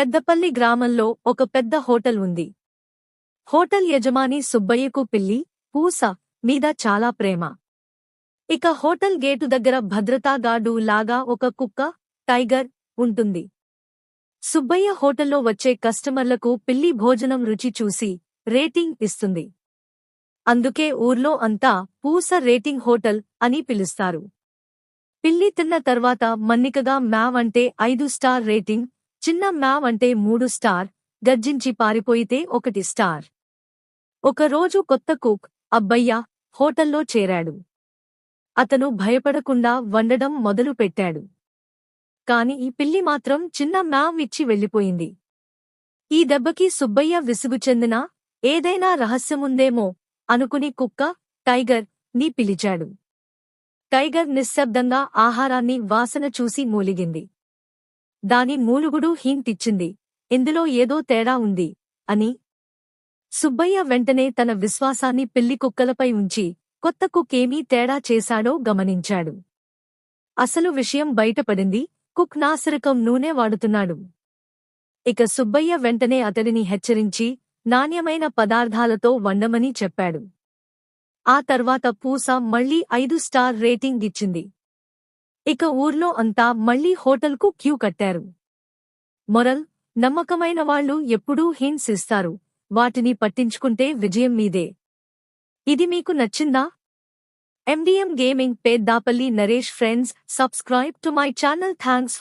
పెద్దపల్లి గ్రామంలో ఒక పెద్ద హోటల్ ఉంది. హోటల్ యజమాని సుబ్బయ్యకు పిల్లి పూస మీద చాలా ప్రేమ. ఇక హోటల్ గేటు దగ్గర భద్రతా గార్డు లాగా ఒక కుక్క టైగర్ ఉంటుంది. సుబ్బయ్య హోటల్లో వచ్చే కస్టమర్లకు పిల్లి భోజనం రుచి చూసి రేటింగ్ ఇస్తుంది. అందుకే ఊర్లో అంతా పూస రేటింగ్ హోటల్ అని పిలుస్తారు. పిల్లి తిన్న తర్వాత మన్నికగా మ్యావ్ అంటే ఐదు స్టార్ రేటింగ్ చిన్న మ్యావ్ అంటే మూడు స్టార్ గర్జించి పారిపోయితే ఒకటి స్టార్. ఒకరోజు కొత్త కుక్ అబ్బయ్య హోటల్లో చేరాడు. అతను భయపడకుండా వండడం మొదలు పెట్టాడు. కాని ఈ పిల్లి మాత్రం చిన్న మ్యావ్ ఇచ్చి వెళ్ళిపోయింది. ఈ దెబ్బకి సుబ్బయ్య విసుగు చెందిన ఏదైనా రహస్యముందేమో అనుకుని కుక్క టైగర్ని పిలిచాడు. టైగర్ నిశ్శబ్దంగా ఆహారాన్ని వాసన చూసి మూలిగింది. దాని మూలుగుడు హింటిచ్చింది ఇందులో ఏదో తేడా ఉంది అని. సుబ్బయ్య వెంటనే తన విశ్వాసాన్ని పిల్లి కుక్కలపై ఉంచి కొత్త కుక్కేమీ తేడా చేశాడో గమనించాడు. అసలు విషయం బయటపడింది. కుక్ నాసిరకం నూనె వాడుతున్నాడు. ఇక సుబ్బయ్య వెంటనే అతడిని హెచ్చరించి నాణ్యమైన పదార్థాలతో వండమని చెప్పాడు. ఆ తర్వాత పూస మళ్ళీ ఐదు స్టార్ రేటింగ్ ఇచ్చింది. ఇక ఊర్లో అంతా మళ్ళీ హోటల్కు క్యూ కట్టారు. మొరల్ నమ్మకమైన వాళ్ళు ఎప్పుడూ హింట్స్ ఇస్తారు. వాటిని పట్టించుకుంటే విజయం మీదే. ఇది మీకు నచ్చిందా? MDM gaming Peddapalli Naresh friends subscribe to my channel. Thanks for